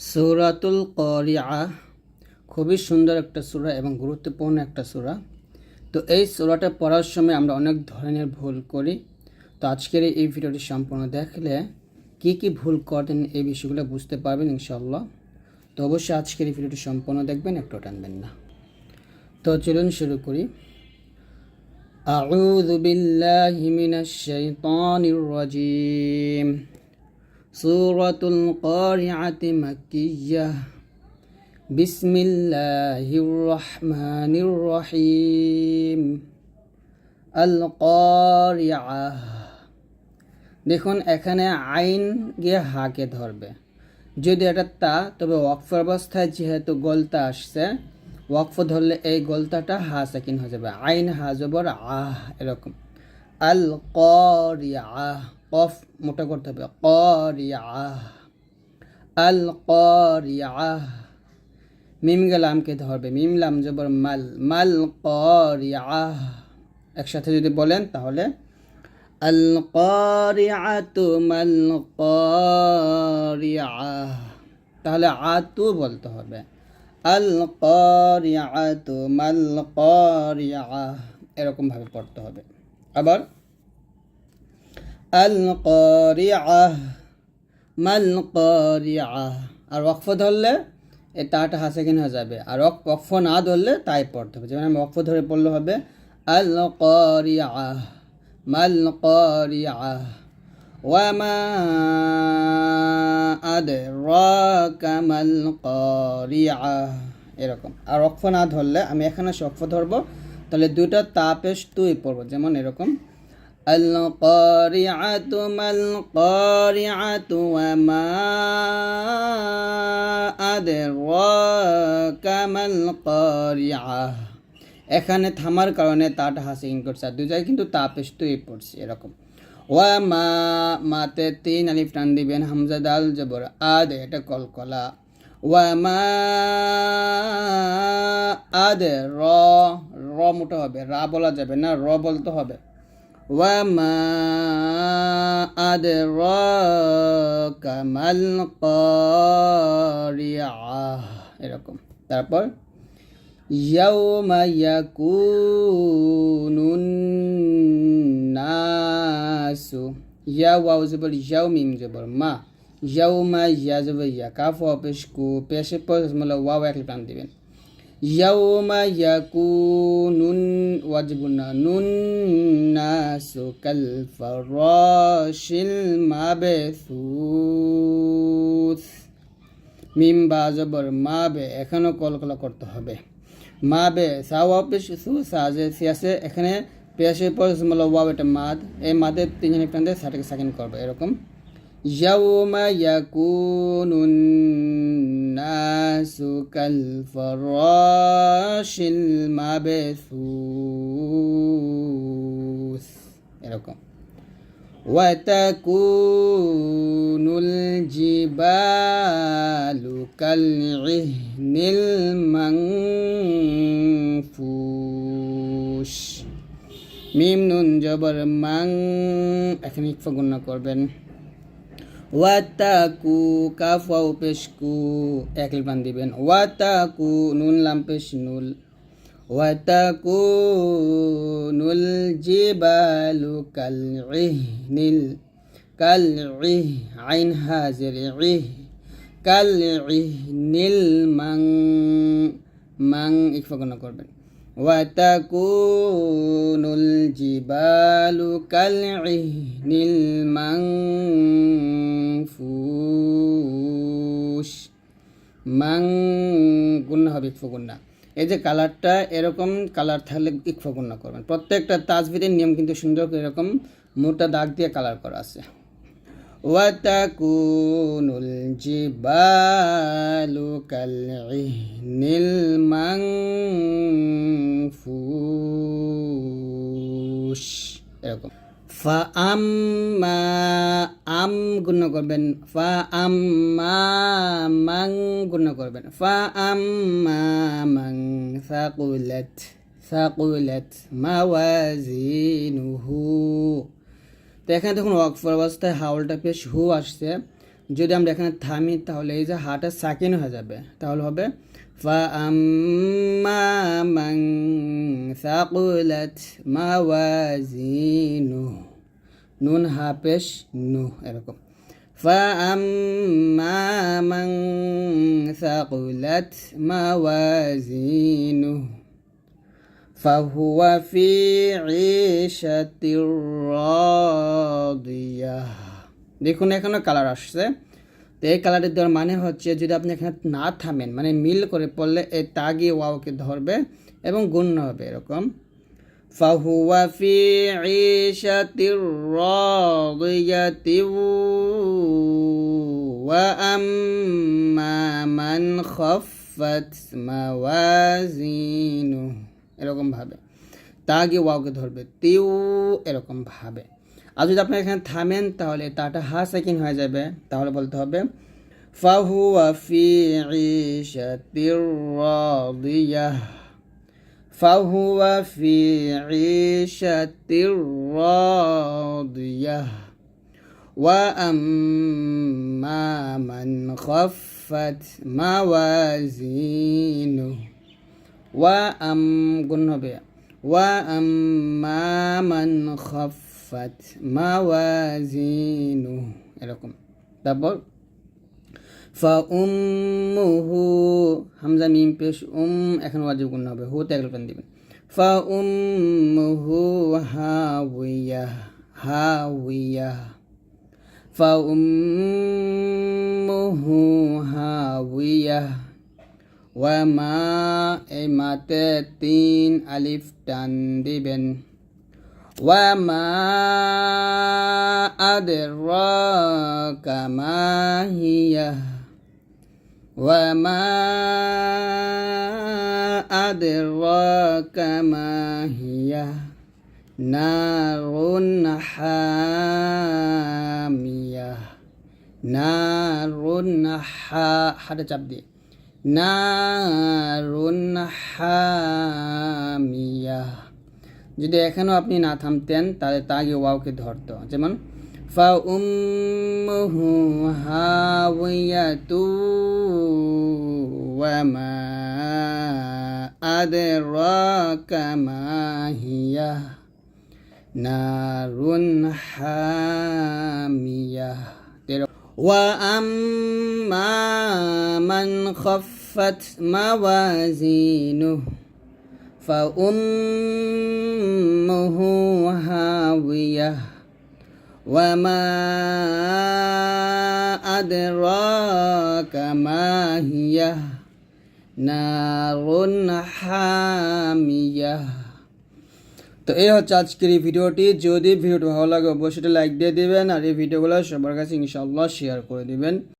সৌরাতুল করিয়া খুবই সুন্দর একটা সূরা এবং গুরুত্বপূর্ণ একটা সূরা তো এই সূরাটা পড়ার সময় আমরা অনেক ধরনের ভুল করি তো আজকের এই ভিডিওটি সম্পূর্ণ দেখলে কি কি ভুল করেন এই বিষয়গুলো বুঝতে পারবেন ইনশাল্লাহ তো অবশ্যই আজকের এই ভিডিওটি সম্পূর্ণ দেখবেন একটু টানবেন না তো চলুন শুরু করি أعوذ بالله من الشيطان الرجيم سورة القارعة مكية بسم الله الرحمن الرحيم القارعة দেখুন এখানে আইন গিয়ে হাকে ধরবে যদি এটা তা তবে ওয়াকফ অবস্থায় যেহেতু গলতা আসছে ওয়াকফ ধরলে এই গলতাটা হা সাকিন হয়ে যাবে আইন হা জবর আহ এরকম আল করিয়াহ কফ মোটা করতে হবে। আল করিয়াহ মিম গেলামকে ধরবে। মিম লাম জবর মাল মাল করিয়াহ একসাথে যদি বলেন তাহলে আল করিয়াতু মাল তাহলে আতু বলতে হবে। আল করিয়াতু মাল করিয়াহ এরকম ভাবে পড়তে হবে। আবার আল করিয়াহ মাল করিয়াহ আর ওয়াকফ ধরলে এই তাটা হাসে কিন হয়ে যাবে? আর ওয়াক- ওয়াকফ না ধরলে তাই পড়তে হবে। যেমন আমি ওয়াকফ ধরে পড়লে হবে আল করিয়াহ মাল করিয়াহ ওয়ামা আদরাকা মাল করিয়াহ এরকম। আর অক্ষ না ধরলে, আমি এখানে অক্ষ ধরবো, তাহলে দুটো তাপেশ তুই পড়ব। যেমন এরকম। করিয়াতু মাল করিয়াতু ওয়ামা আদরাকা মাল করিয়াহ এখানে থামার কারণে তাটা হাসিং করছে। আর দুই জায়গায় কিন্তু তাপেশ তুই পড়ছি, এরকম। ওয়া মা মাতে তিন আলিফ টান দিবেন হামজা দাল জবর। আদ, এটা কলকলা। ওয়া মা আদ, র র মোটা হবে। রা বলা যাবে না, র বলতে হবে। ওয়া মা আদ র কামাল করিয়াহ এরকম তারপর يوم يكون الناس يا واو زبر يوم ميم زبر ما يوم يا زبر يا كاف واو পেশ কু পেশে পর মানে ওয়াও এক ইয়াউমা নুন এখানেও কলকলা করতে হবে। মা বে সাজে সিয়াসে এখানে পেশের পরে মাদ এই মাদে তিনজন একটা সাটাকে সেকেন্ড করবে এরকম। ইয়াউমা ইয়াকুনুন নাসু কাল ফরাশিল মাবসুস এরকম وتكون الجبال كالعهن المنفوش মিম নুন জবর মাং এখানে ইকফা গুণা করবেন ওয়াতাকু কাফাও পেশকু এক লিবান দিবেন ওয়াতাকু নুন লাম পেশ নুল وتكون الجبال كالعهن ال- كالعه عين هازر عه كالعهن المن من ইকফা গুণা করবেন وتكون الجبال كالعهن المنفوش মাং গুণা হবে ইকফা গুণা এই যে কালারটা এরকম কালার থাকলে ইকফা গুণা করবেন প্রত্যেকটা তাজবিরের নিয়ম কিন্তু সুন্দর করে এরকম মোটা দাগ দিয়ে কালার করা আছে وتكون الجبال كالعهن المنفوش এরকম ফা আম্মা, আম গুণ করবেন। ফা আম্মা, মাং গুণ করবেন। ফা আম্মা, মাং সাকুলত সাকুলত মাওয়াজিনুহু। তো এখানে দেখুন ওয়াকফর অবস্থায় হাওলটা পেশ হু আসছে। যদি আমরা এখানে থামি, তাহলে এই যে হাটা সাকিন হয়ে যাবে। তাহলে হবে ফা আম্মা, মাং সাকুলত মাওয়াজিন নুন হা পেশ নু এরকম فأما من ثقلت موازينه فهو في عيشة راضية দেখুন এখানে কালার আসছে তো এই কালারের দেওয়ার মানে হচ্ছে যদি আপনি এখানে না থামেন মানে মিল করে পড়লে এই তাগি ওয়াওকে ধরবে এবং গুণ্য হবে এরকম فهو في عيشة راضية وأما من خفت موازينه এরকম ভাবে তাগে ওয়াওকে ধরবে তিউ এরকম ভাবে আর যদি আপনি এখানে থামেন তাহলে তাটা হা সেকেন্ড হয়ে যাবে তাহলে বলতে হবে ফাহুয়া ফি ঈশাতির রাদিয়াহ فهو في عيشة راضية. وأما من خفت موازينه وأم قلنا بها وأما من خفت موازينه. এরকম তারপর ফাউম্মুহু হামজা মিম পেশ উম, এখন ওয়াজিব গুণ হবে, হু ত্যাগ লোকান দিবেন। ফাউম্মুহু হাউইয়া হাউইয়া ফাউম্মুহু হাউইয়া ওয়া মা এই মাতে তিন আলিফ টান দিবেন। মা আদরাকা মা হিয়া। وما أدراك ما هي نار حامية نار حا حدا চাপ দিয়ে نار حامية যদি এখানেও আপনি না থামতেন তাহলে তাকে ওয়াওকে ধরতো যেমন فأمه هاوية وما أدراك ما هي؟ نار حامية. وأما من خفت موازينه فأمه هاوية. وما أدراك ما هي نار حامية তো এই হচ্ছে আজকের এই ভিডিওটি যদি ভিডিওটি ভালো লাগে অবশ্যই লাইক দিয়ে দিবেন আর এই ভিডিওগুলো সবার কাছে ইনশাআল্লাহ শেয়ার করে দিবেন